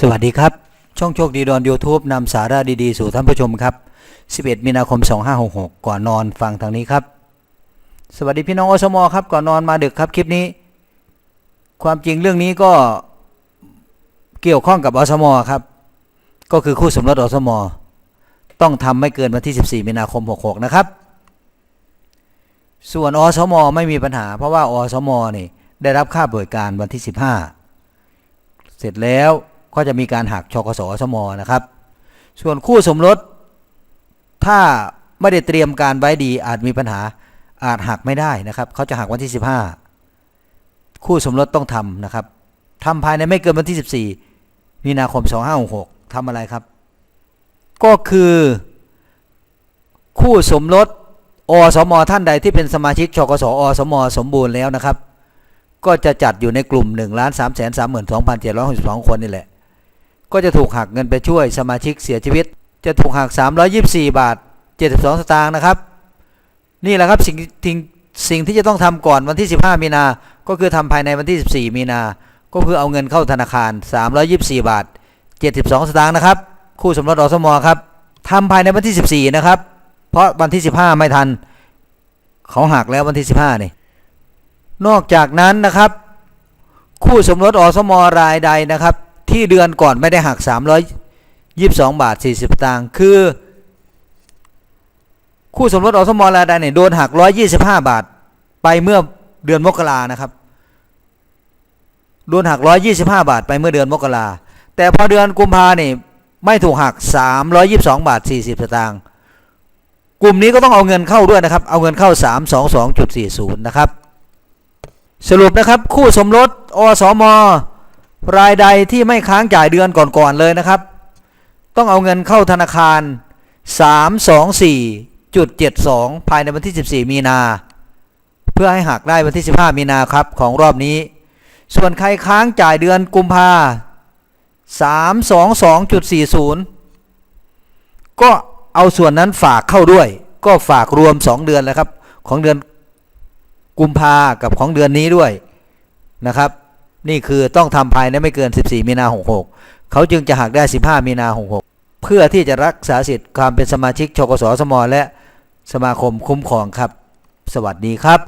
สวัสดีครับ ช่องโชคดีดอน YouTube นำสาระดีๆ สู่ท่านผู้ชมครับ 11 มีนาคม 2566 ก่อนนอนฟังทางนี้ครับ สวัสดีพี่น้องอสมอครับก่อนนอนมาดึกครับคลิปนี้ ความจริงเรื่องนี้ก็เกี่ยวข้องกับอสมอครับ ก็คือคู่สมรสอสมอต้องทำไม่เกินวันที่ 14 มีนาคม 66 นะครับ ส่วนอสมอไม่มีปัญหา เพราะว่าอสมอนี่ได้รับค่าบริการวันที่ 15 เสร็จแล้ว ก็จะมีการหักชกสอสมนะครับ ส่วนคู่สมรสถ้าไม่ได้เตรียมการไว้ดีอาจมีปัญหาอาจหักไม่ได้นะครับ เขาจะหักวันที่ 15 คู่สมรสต้องทำนะครับทำภายในไม่เกินวันที่ 14 มีนาคม 2566ทำอะไรครับ ก็คือ คู่สมรสอสมท่านใดที่เป็นสมาชิกชกสอสมสมบูรณ์แล้วนะครับ ก็จะจัดอยู่ในกลุ่ม1 3 3 3 2 7 6 2 คนนี่แหละ ก็จะถูกหักเงินไปช่วยสมาชิกเสียชีวิต จะถูกหัก 324 บาท 72 สตางค์นะครับ นี่แหละครับสิ่งสิ่งสิ่งที่จะต้องทำก่อนวันที่ 15 มีนา ก็คือทำภายในวันที่ 14 มีนา ก็คือเอาเงินเข้าธนาคาร 324 บาท 72 สตางค์นะครับ คู่สมรสอสมอครับทำภายในวันที่ 14 นะครับ เพราะวันที่ 15 ไม่ทัน เขาหักแล้ววันที่ 15 นี่ นอกจากนั้นนะครับ คู่สมรสอสมอรายใดนะครับ ที่เดือนก่อนไม่ได้หัก 322 บาท 40สตางค์คือ คู่สมรสอสมรายใดเนี่ยโดนหัก 125 บาท ไปเมื่อเดือนมกรานะครับ โดนหัก 125 บาท ไปเมื่อเดือนมกราแต่พอเดือนกุมภาเนี่ยไม่ถูกหัก 322 บาท 40สตางค์กลุ่มนี้ก็ต้องเอาเงินเข้าด้วยนะครับ เอาเงินเข้า 322.40 นะครับ สรุปนะครับ คู่สมรสอสม รายใดที่ไม่ค้างจ่ายเดือนก่อนๆเลยนะครับ ต้องเอาเงินเข้าธนาคาร 324.72 ภายในวันที่ 14 มีนา เพื่อให้หักได้วันที่ 15 มีนาครับของรอบนี้ ส่วนใครค้างจ่ายเดือนกุมภา322.40 ก็เอาส่วนนั้นฝากเข้าด้วย ก็ฝากรวม 2 เดือนแล้วครับ ของเดือนกุมภากับของเดือนนี้ด้วยนะครับ นี่คือต้องทำภายในไม่เกิน 14 มีนา66 เขาจึงจะหักได้ 15 มีนา66 เพื่อที่จะรักษาสิทธิ์ความเป็นสมาชิกชกสสมและสมาคมคุ้มครองครับ สวัสดีครับ